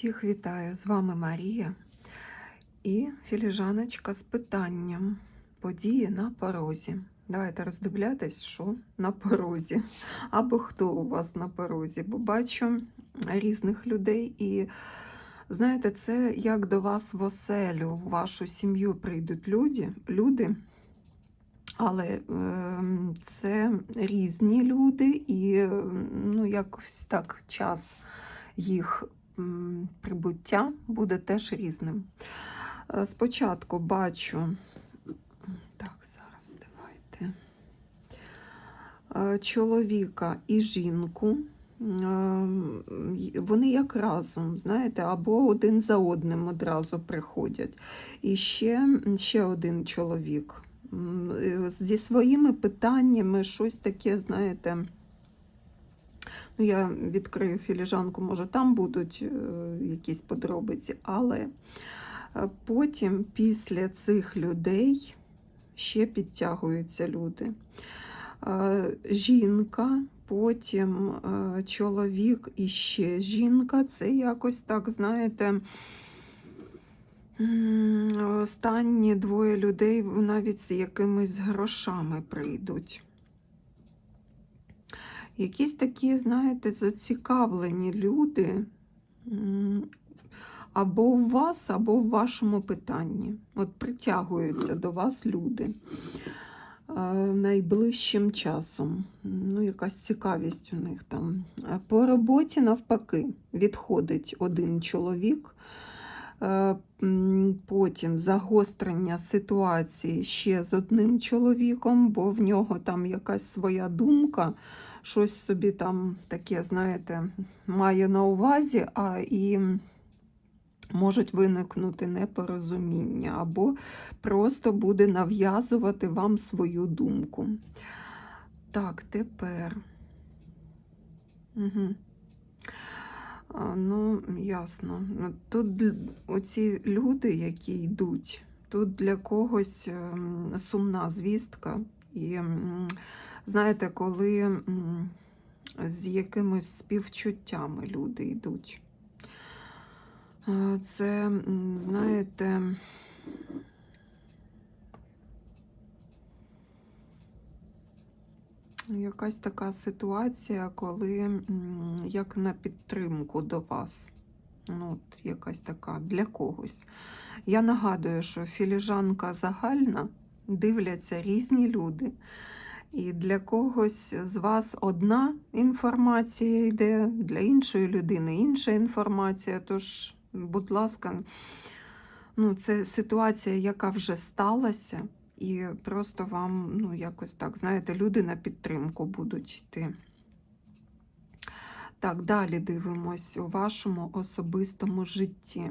Всіх вітаю! З вами Марія і філіжаночка з питанням події на порозі. Давайте роздивлятись, що на порозі, або хто у вас на порозі, бо бачу різних людей, і знаєте, це як до вас в оселю, в вашу сім'ю прийдуть люди, люди. Але е, це різні люди, і ну, якось так час їх прибуття буде теж різним. Е, Спочатку бачу, так, зараз давайте. Е, Чоловіка і жінку. Е, Вони як разом, знаєте, або один за одним одразу приходять. І ще, ще один чоловік зі своїми питаннями, щось таке, знаєте. Ну, я відкрию філіжанку, може, там будуть е, якісь подробиці, але е, потім, після цих людей, ще підтягуються люди. Е, Жінка, потім чоловік і ще жінка. Це якось так, знаєте. Останні двоє людей навіть з якимись грошами прийдуть. Якісь такі, знаєте, зацікавлені люди або у вас, або в вашому питанні. От притягуються до вас люди е, найближчим часом. Ну, якась цікавість у них там. Е, По роботі, навпаки, відходить один чоловік. Е, Потім загострення ситуації ще з одним чоловіком, бо в нього там якась своя думка, щось собі там таке, знаєте, має на увазі, а і можуть виникнути непорозуміння, або просто буде нав'язувати вам свою думку. Так, тепер. Угу. Ну, ясно. Тут оці люди, які йдуть, тут для когось ем, сумна звістка. І знаєте, коли з якимись співчуттями люди йдуть. Е, Це, знаєте, якась така ситуація, коли як на підтримку до вас. Ну, от якась така для когось. Я нагадую, що філіжанка загальна, дивляться різні люди. І для когось з вас одна інформація йде, для іншої людини інша інформація. Тож, будь ласка, ну, це ситуація, яка вже сталася, і просто вам, ну, якось так, знаєте, люди на підтримку будуть йти. Так, далі дивимось у вашому особистому житті.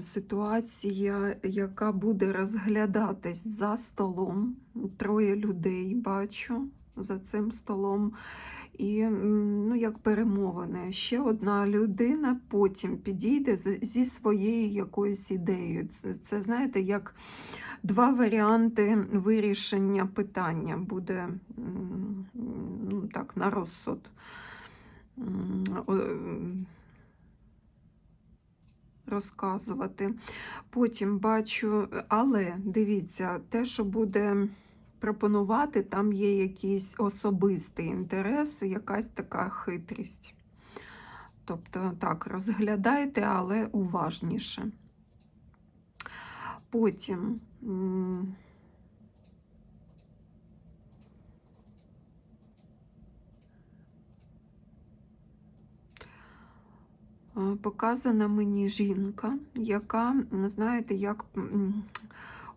Ситуація, яка буде розглядатись за столом. Троє людей бачу за цим столом. І ну, як перемовини, ще одна людина потім підійде зі своєю якоюсь ідеєю. Це, це знаєте, як два варіанти вирішення питання буде ну, так, на розсуд. Розказувати. Потім бачу, але дивіться, те, що буде пропонувати, там є якийсь особистий інтерес, якась така хитрість. Тобто, так, розглядайте, але уважніше. Потім. Показана мені жінка, яка, знаєте, як,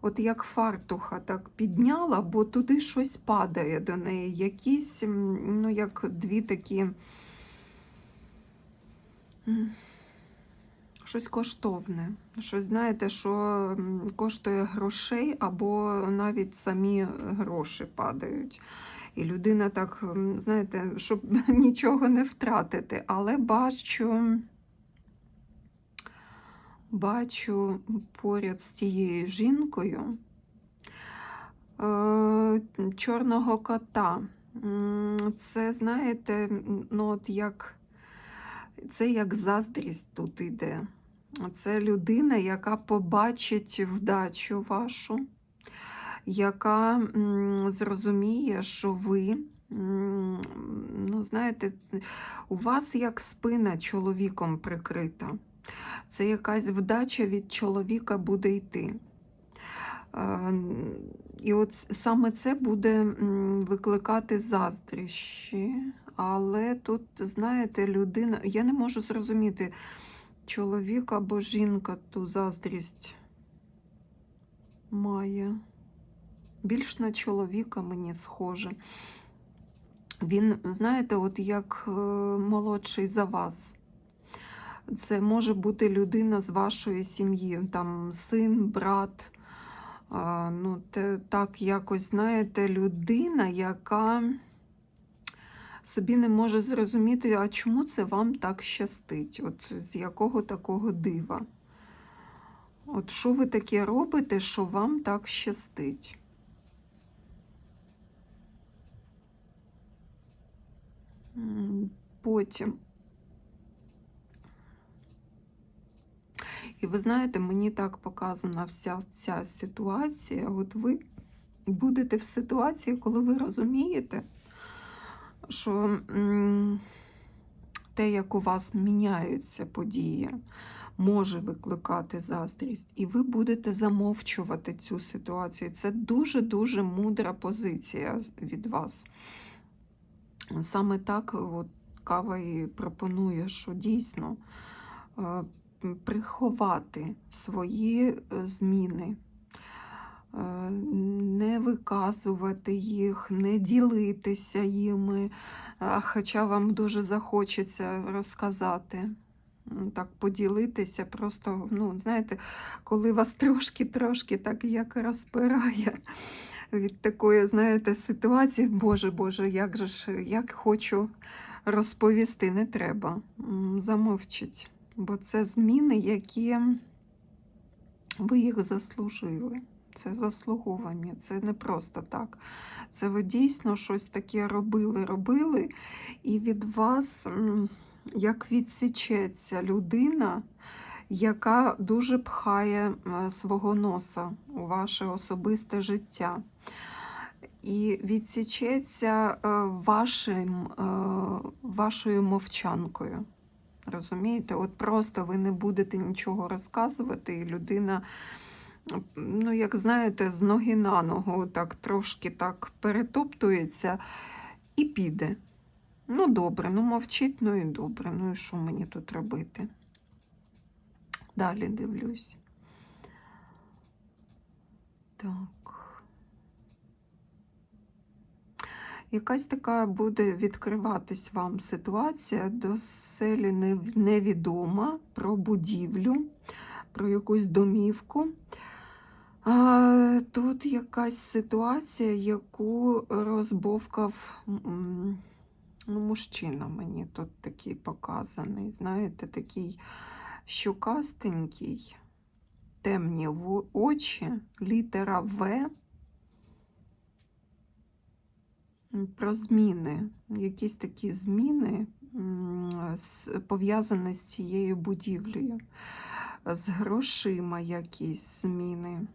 от як фартуха так підняла, бо туди щось падає до неї. Якісь, ну, як дві такі. Щось коштовне. Щось, знаєте, що коштує грошей, або навіть самі гроші падають. І людина так, знаєте, щоб нічого не втратити. Але бачу, бачу поряд з тією жінкою е, чорного кота. Це, знаєте, ну от як Це як заздрість тут іде. Це людина, яка побачить вдачу вашу, яка зрозуміє, що ви, ну, знаєте, у вас як спина чоловіком прикрита. Це якась вдача від чоловіка буде йти. Е, І от саме це буде викликати заздріщі. Але тут, знаєте, людина, я не можу зрозуміти, чоловік або жінка ту заздрість має. Більш на чоловіка мені схоже. Він, знаєте, от як е, молодший за вас. Це може бути людина з вашої сім'ї, там син, брат. Ну, те, так якось, знаєте, людина, яка собі не може зрозуміти, а чому це вам так щастить? От з якого такого дива? От що ви таке робите, що вам так щастить? Потім. І ви знаєте, мені так показана вся ця ситуація. От ви будете в ситуації, коли ви розумієте, що те, як у вас міняються події, може викликати заздрість, і ви будете замовчувати цю ситуацію. Це дуже-дуже мудра позиція від вас. Саме так от, кава і пропонує, що дійсно е, приховати свої е, зміни, е, не виказувати їх, не ділитися їми, хоча вам дуже захочеться розказати. Так, поділитися, просто, ну, знаєте, коли вас трошки-трошки так як розпирає від такої, знаєте, ситуації, Боже, Боже, як же ж, як хочу розповісти, не треба. М, Замовчіть, бо це зміни, які ви їх заслужили. Це заслуговані, це не просто так. Це ви дійсно щось таке робили, робили, і від вас як відсічеться людина, яка дуже пхає е, свого носа у ваше особисте життя. І відсічеться е, вашим, е, вашою мовчанкою. Розумієте? От просто ви не будете нічого розказувати, і людина, ну, як знаєте, з ноги на ногу так трошки так перетоптується і піде. Ну, добре, ну мовчить, ну і добре. Ну і що мені тут робити? Далі дивлюсь. Так. Якась така буде відкриватись вам ситуація до селі невідома про будівлю, про якусь домівку. Тут якась ситуація, яку розбовкав ну, мужчина мені тут такий показаний. Знаєте, такий щокастенький, темні очі, літера В. Про зміни, якісь такі зміни пов'язані з цією будівлею, з грошима якісь зміни.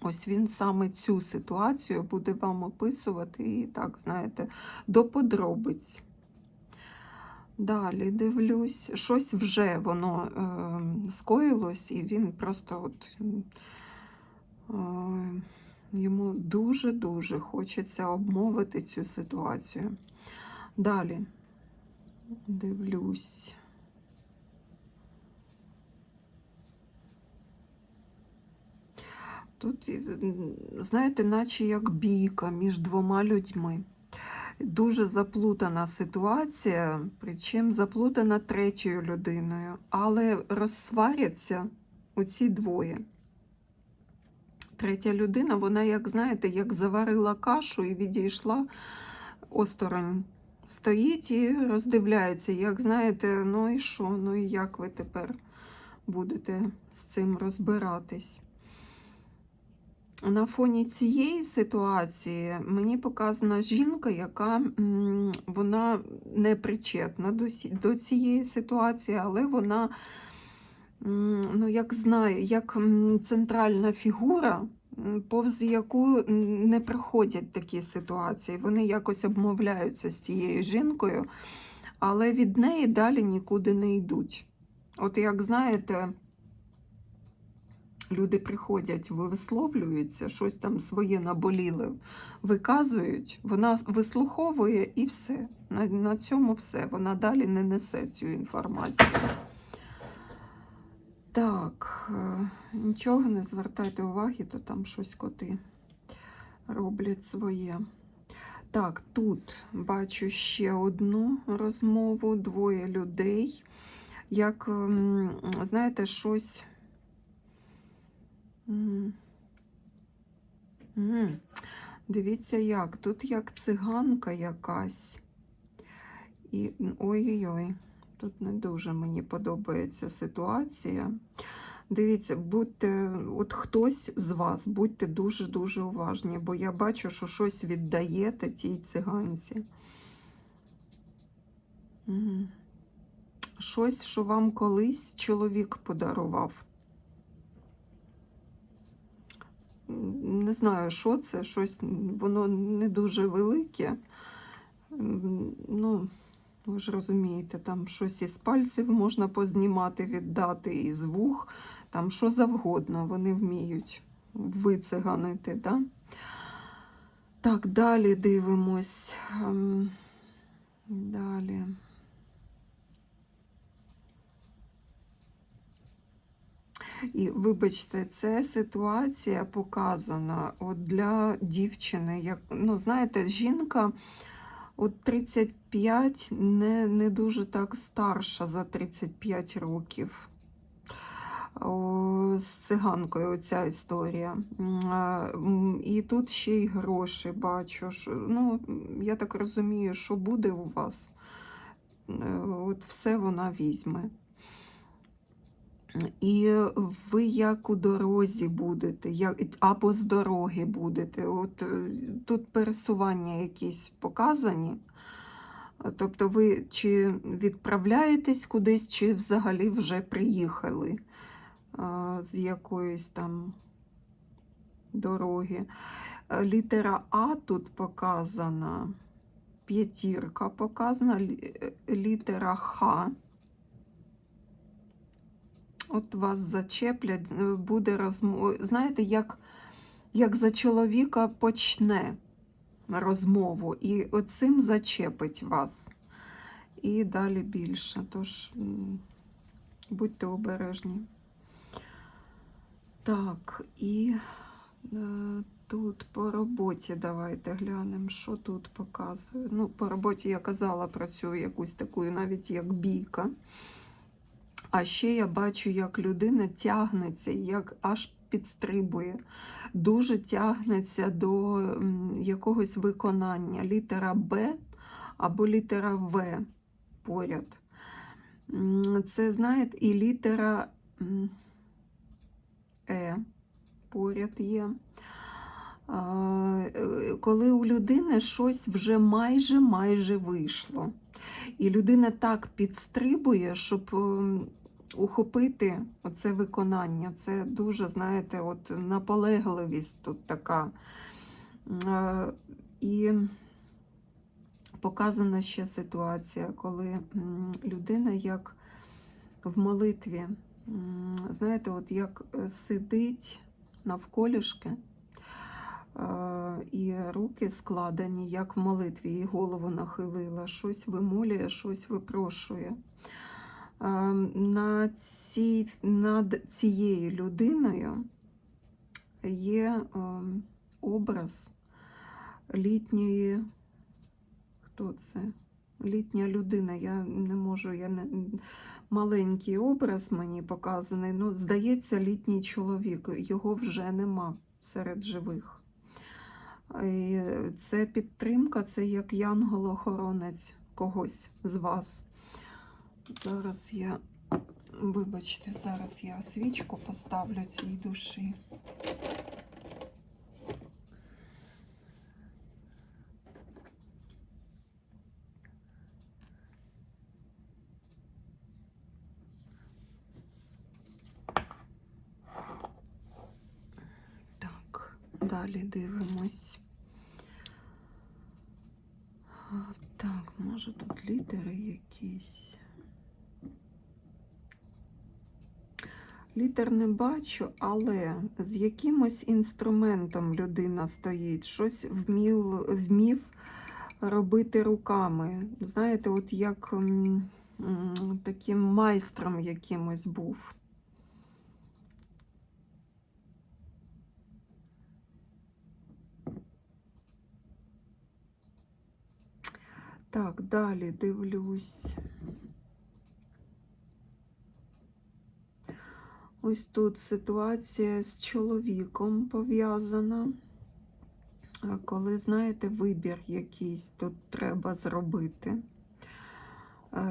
Ось він саме цю ситуацію буде вам описувати і так, знаєте, до подробиць. Далі дивлюсь, щось вже воно е, скоїлось, і він просто от, йому дуже-дуже хочеться обмовити цю ситуацію. Далі дивлюсь. Тут, знаєте, наче як бійка між двома людьми. Дуже заплутана ситуація, причому заплутана третьою людиною, але розсваряться оці двоє. Третя людина, вона, як знаєте, як заварила кашу і відійшла осторонь. Стоїть і роздивляється, як знаєте, ну і що, ну і як ви тепер будете з цим розбиратись. на фоні цієї ситуації мені показана жінка, яка вона не причетна до, цієї ситуації, але вона, ну, як знає, як центральна фігура, повз яку не проходять такі ситуації. Вони якось обмовляються з тією жінкою, але від неї далі нікуди не йдуть. От як знаєте, люди приходять, висловлюються, щось там своє наболіле виказують, вона вислуховує і все. На, на цьому все. Вона далі не несе цю інформацію. Так, е, нічого не звертайте уваги, то там щось коти роблять своє. Так, тут бачу ще одну розмову, двоє людей. Як, знаєте, щось. Дивіться, як. Тут як циганка якась. І ой-ой-ой, тут не дуже мені подобається ситуація. Дивіться, будьте, от хтось з вас, будьте дуже-дуже уважні, бо я бачу, що щось віддаєте тій циганці. Щось, що вам колись чоловік подарував. Не знаю, що це, щось, воно не дуже велике. Ну, ви ж розумієте, там щось із пальців можна познімати, віддати, із вух, там що завгодно вони вміють вициганити. Да? Так, далі дивимось. Ем, Далі. І вибачте, це ситуація показана от для дівчини. Як, ну, знаєте, жінка от 35 не, не дуже так старша за 35 років. З циганкою ця історія. І тут ще й гроші бачу. Що, ну, я так розумію, що буде у вас, е, от все вона візьме. І ви як у дорозі будете, як, або з дороги будете. От е, тут пересування якісь показані. Тобто ви чи відправляєтесь кудись, чи взагалі вже приїхали а, з якоїсь там дороги. Е, Літера А тут показана, п'ятірка показана, е, літера Х. От вас зачеплять, е, буде розмова. Знаєте, як, як за чоловіка почне розмову, і оцим зачепить вас. І далі більше. Тож будьте обережні. Так, і е, тут по роботі давайте глянемо, що тут показує. Ну, по роботі я казала про цю якусь таку, навіть як бійка. А ще я бачу, як людина тягнеться, як аж підстрибує, дуже тягнеться до якогось виконання. Літера Б або літера В поряд. Це, знаєте, і літера Е поряд є. Е, Коли у людини щось вже майже майже вийшло. І людина так підстрибує, щоб ем, ухопити оце виконання. Це дуже, знаєте, от наполегливість тут така. Е, І показана ще ситуація, коли людина як в молитві, знаєте, от як е, сидить навколішки. І руки складені, як в молитві, і голову нахилила, щось вимолює, щось випрошує. На цій, над цією людиною є образ літньої. Хто це? Літня людина. Я не можу, я не маленький образ мені показаний. Ну, здається, літній чоловік. Його вже нема серед живих. І це підтримка, це як янгол-охоронець когось з вас. Зараз я, вибачте, зараз я свічку поставлю цій душі. Далі дивимось. Так, може тут літери якісь. Літер не бачу, але з якимось інструментом людина стоїть, щось вмів, вмів робити руками. Знаєте, от як таким майстром якимось був. Так, далі дивлюсь. Ось тут ситуація з чоловіком пов'язана. Коли, знаєте, вибір якийсь тут треба зробити.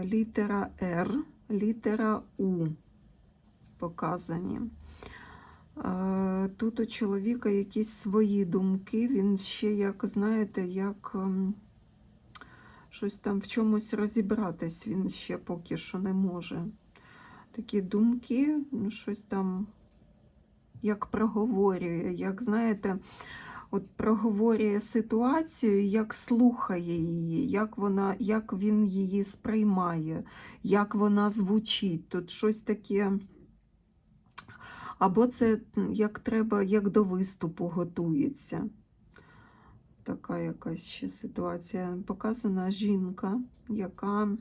Літера Р, літера У показані. Тут у чоловіка якісь свої думки, він ще, як, знаєте, як ем, щось там в чомусь розібратись він ще поки що не може. Такі думки, ну, щось там як проговорює, як знаєте, от проговорює ситуацію, як слухає її, як вона, як він її сприймає, як вона звучить. Тут щось таке. Або це як треба, як до виступу готується. Така якась ще ситуація. Показана жінка, яка.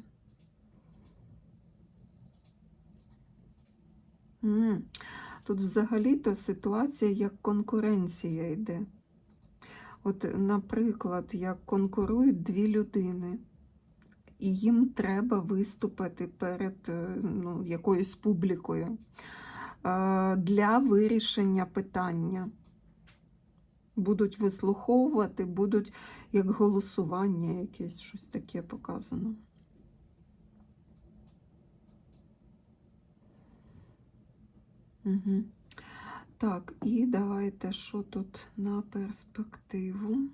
Тут взагалі-то ситуація як конкуренція йде. От, наприклад, як конкурують дві людини, і їм треба виступити перед е, ну, якоюсь публікою е, для вирішення питання. Будуть вислуховувати, будуть як голосування якесь, щось таке показано. Угу. Так, і давайте що тут на перспективу.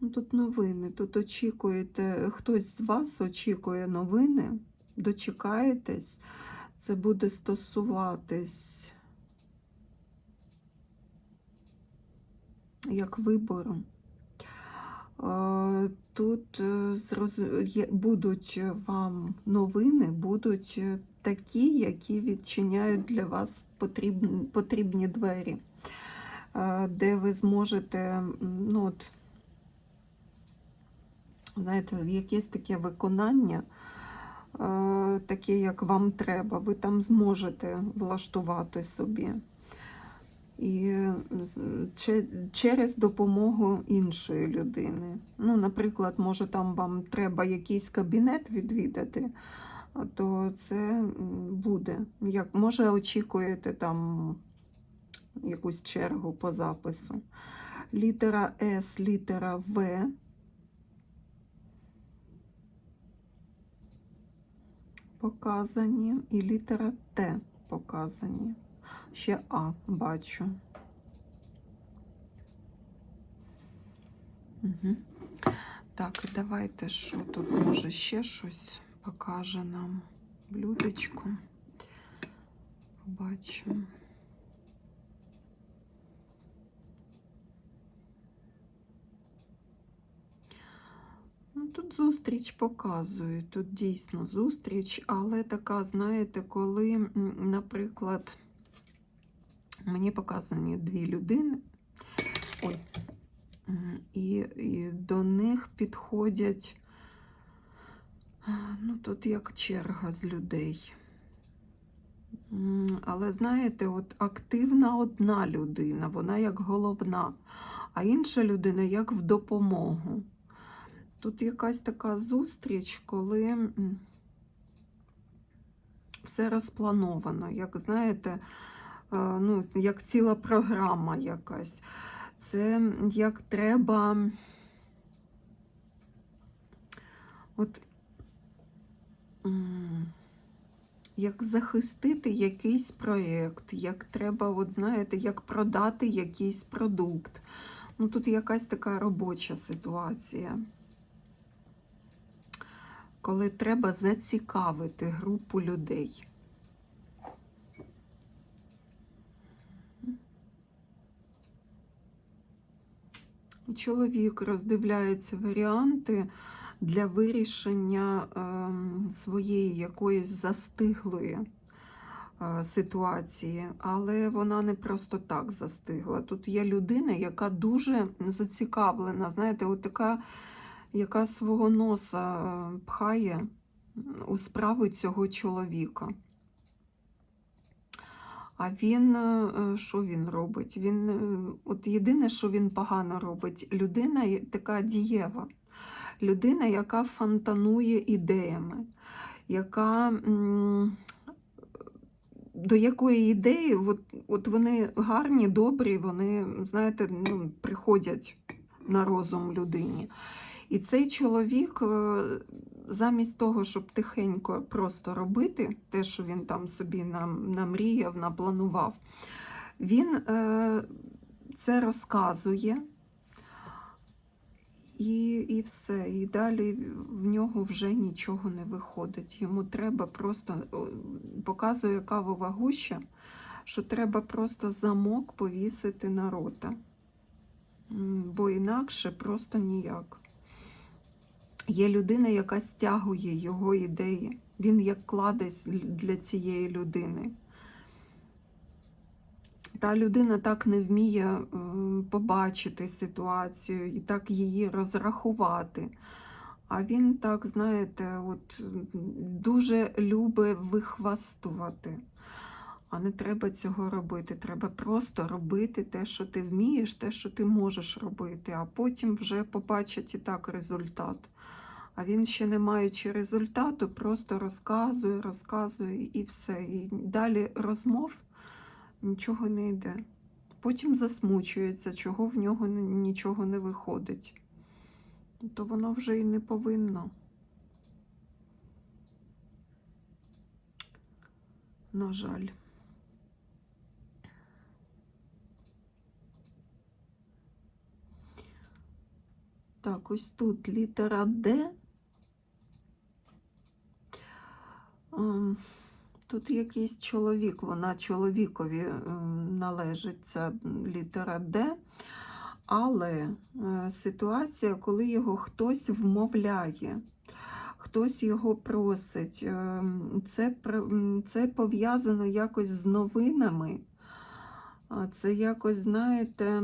Ну, тут новини. Тут очікуєте, хтось з вас очікує новини, дочекаєтесь, це буде стосуватись як вибору. Е, Тут е, будуть вам новини, будуть такі, які відчиняють для вас потрібні, потрібні двері, е, де ви зможете, ну от, знаєте, якесь таке виконання, таке, як вам треба, ви там зможете влаштувати собі. І через допомогу іншої людини. Ну, наприклад, може, там вам треба якийсь кабінет відвідати, то це буде. Як, може, очікуєте там якусь чергу по запису. Літера С, літера В. Показані, і літера Т показані. Ще А бачу. Угу. Так, давайте що тут може ще щось покаже нам блюдечко. Побачимо. Тут зустріч показує, тут дійсно зустріч, але така, знаєте, коли, наприклад, мені показані дві людини, ой, і, і до них підходять, ну, тут як черга з людей. Але знаєте, от активна одна людина, вона як головна, а інша людина як в допомогу. Тут якась така зустріч, коли все розплановано, як знаєте, е, ну, як ціла програма якась. Це як треба. От як захистити якийсь проєкт, як треба, от знаєте, як продати якийсь продукт. Ну, тут якась така робоча ситуація коли треба зацікавити групу людей. Чоловік роздивляється варіанти для вирішення ем, своєї якоїсь застиглої е, ситуації, але вона не просто так застигла. Тут є людина, яка дуже зацікавлена. Знаєте, от така яка свого носа е, пхає у справи цього чоловіка. А він, е, е, що він робить? Він, от єдине, що він погано робить, людина така дієва, людина, яка фонтанує ідеями, яка до якої ідеї, от, от вони гарні, добрі, вони, знаєте, ну, приходять на розум людині. І цей чоловік, е, замість того, щоб тихенько просто робити те, що він там собі нам- намріяв, напланував, він е, це розказує. І, і все. І далі в нього вже нічого не виходить. Йому треба просто показує кавова гуща, що треба просто замок повісити на рота. Бо інакше просто ніяк. Є людина, яка стягує його ідеї. Він як кладезь для цієї людини. Та людина так не вміє побачити ситуацію і так її розрахувати. А він так, знаєте, от дуже любить вихвастувати. А не треба цього робити. Треба просто робити те, що ти вмієш, те, що ти можеш робити, а потім вже побачить і так результат. А він ще не маючи результату, просто розказує, розказує і все. І далі розмов нічого не йде. Потім засмучується, чого в нього нічого не виходить. То воно вже і не повинно. На жаль. Так, ось тут літера Д. Ем, Тут якийсь чоловік, вона чоловікові ем, належить літера Д. Але е, ситуація, коли його хтось вмовляє, хтось його просить, ем, це, це пов'язано якось з новинами. Це якось, знаєте,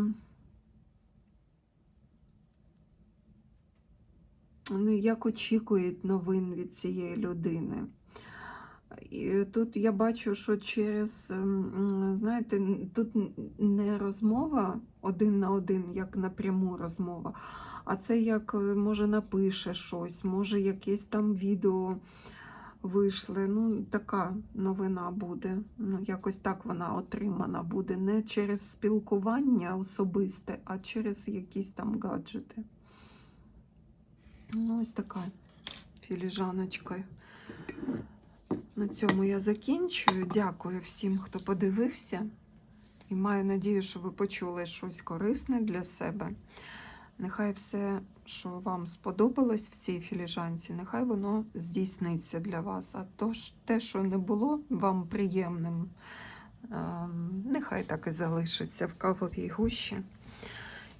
ну, як очікують новин від цієї людини. І тут я бачу, що через, ем, знаєте, тут не розмова один на один, як напряму розмова, а це як, е, може, напише щось, може, якесь там відео вийшле. Ну, така новина буде. Ну, якось так вона отримана буде. Не через спілкування особисте, а через якісь там гаджети. Ну, ось така філіжаночка. На цьому я закінчую. Дякую всім, хто подивився. І маю надію, що ви почули щось корисне для себе. Нехай все, що вам сподобалось в цій філіжанці, нехай воно здійсниться для вас. А то те, що не було вам приємним, ем, нехай так і залишиться в кавовій гущі.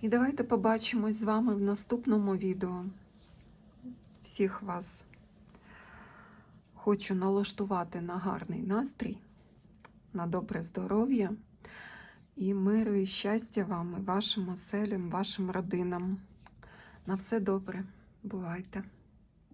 І давайте побачимось з вами в наступному відео. Всіх вас хочу налаштувати на гарний настрій, на добре здоров'я і миру і щастя вам, і вашим оселям, вашим родинам. На все добре. Бувайте!